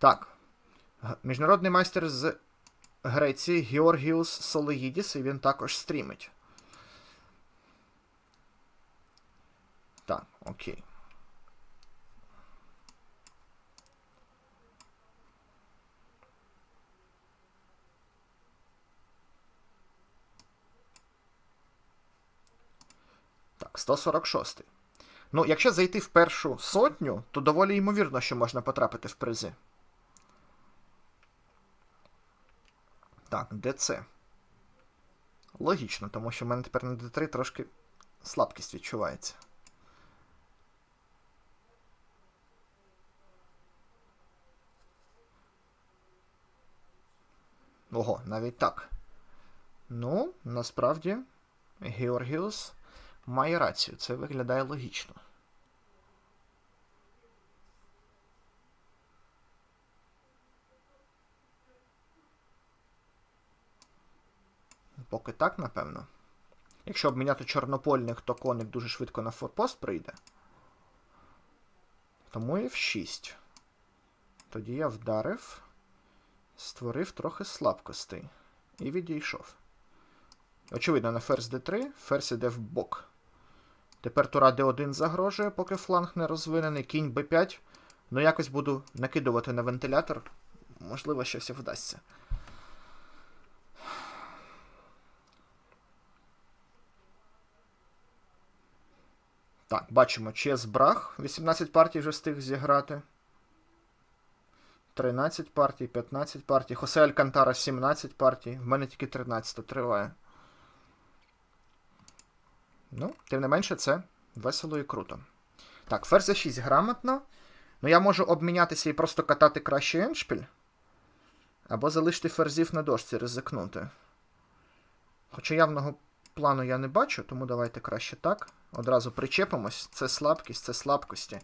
Так. Міжнародний майстер з Греції Георгіус Солоїдіс, і він також стрімить. Так, окей. Так, 146. Ну, якщо зайти в першу сотню, то доволі ймовірно, що можна потрапити в призи. Так, де це? Логічно, тому що в мене тепер на D3 трошки слабкість відчувається. Ого, навіть так. Ну, насправді, Георгіус має рацію. Це виглядає логічно. Поки так, напевно. Якщо обміняти чорнопольник, то коник дуже швидко на форпост прийде. Тому і F6. Тоді я вдарив, створив трохи слабкостей. І відійшов. Очевидно, на ферзь d3, ферзь іде в бок. Тепер тура d1 загрожує, поки фланг не розвинений. Кінь b5. Ну, якось буду накидувати на вентилятор. Можливо, щось і вдасться. Так, бачимо, Чес Брах. 18 партій вже встиг зіграти. 13 партій, 15 партій. Хосе Алькантара 17 партій. В мене тільки 13 триває. Ну, тим не менше, це весело і круто. Так, ферзь 6 грамотно. Ну, я можу обмінятися і просто катати краще еншпіль. Або залишити ферзів на дошці, ризикнути. Хоча явного плану я не бачу, тому давайте краще так. Одразу причепимось. Це слабкість, це слабкості.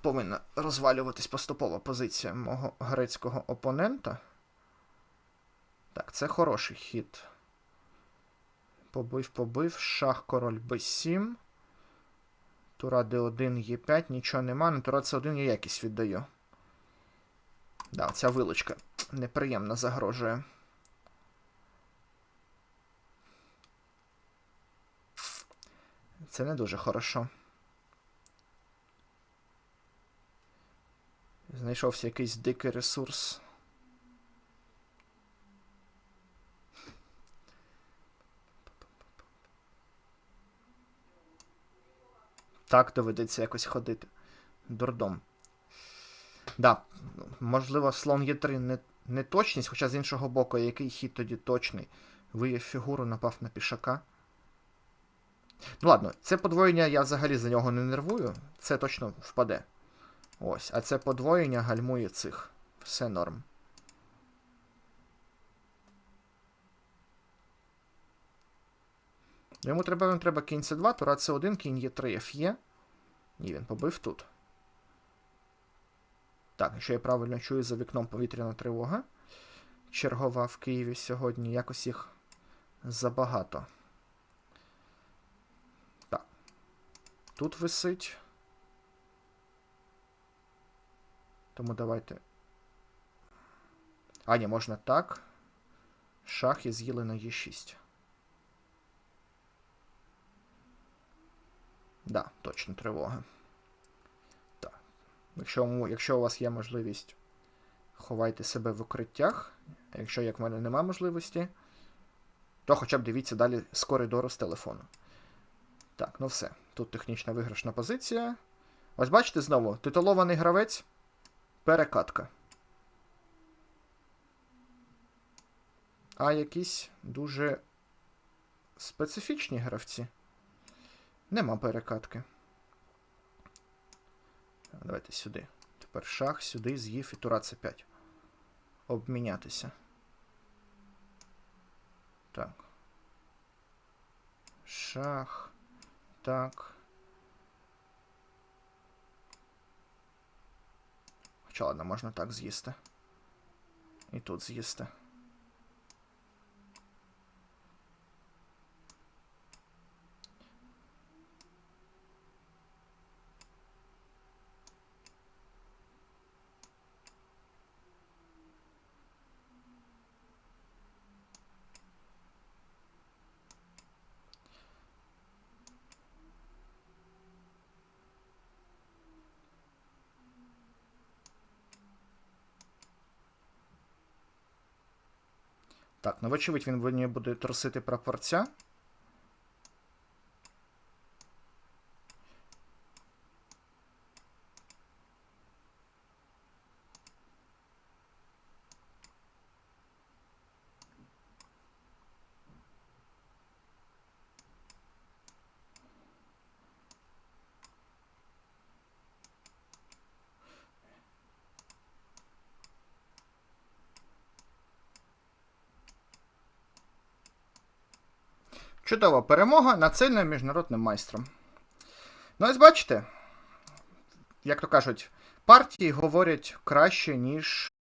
Повинна розвалюватись поступова позиція мого грецького опонента. Так, це хороший хід. Побив, побив. Шах король b7. Тура d1, e5, нічого нема. На тура c1 я якість віддаю. Да, ця вилочка неприємно загрожує. Це не дуже хорошо. Знайшовся якийсь дикий ресурс. Так доведеться якось ходити. Дурдом. Да, можливо, слон Є3 не, не точність, хоча з іншого боку, який хід тоді точний. Виявив фігуру, напав на пішака. Ну ладно, це подвоєння я взагалі за нього не нервую. Це точно впаде. Ось. А це подвоєння гальмує цих. Все норм. Йому треба йому треба кінь С2, тура С1, кінь Е3, Ф'є. Ні, він побив тут. Так, якщо я правильно чую за вікном повітряна тривога. Чергова в Києві сьогодні. Якось їх забагато. Тут висить. Тому давайте. А, ні, можна так. Шах і з'їли на Е6. Да, точно тривога. Так. Якщо, якщо у вас є можливість, ховайте себе в укриттях. А якщо, як в мене немає можливості, то хоча б дивіться далі з коридору з телефону. Так, ну все. Тут технічна виграшна позиція. Ось бачите знову, титулований гравець. Перекатка. А якісь дуже специфічні гравці. Нема перекатки. Давайте сюди. Тепер шах, сюди, з'їв і тура c 5 Обмінятися. Так. Шах. Так. Хоча ладно, можна так з'їсти. І тут з'їсти. Так, ну вочевидь, він буде трусити прапорця. Чудова перемога над сильним міжнародним майстром. Ну, ось бачите, як то кажуть, партії говорять краще, ніж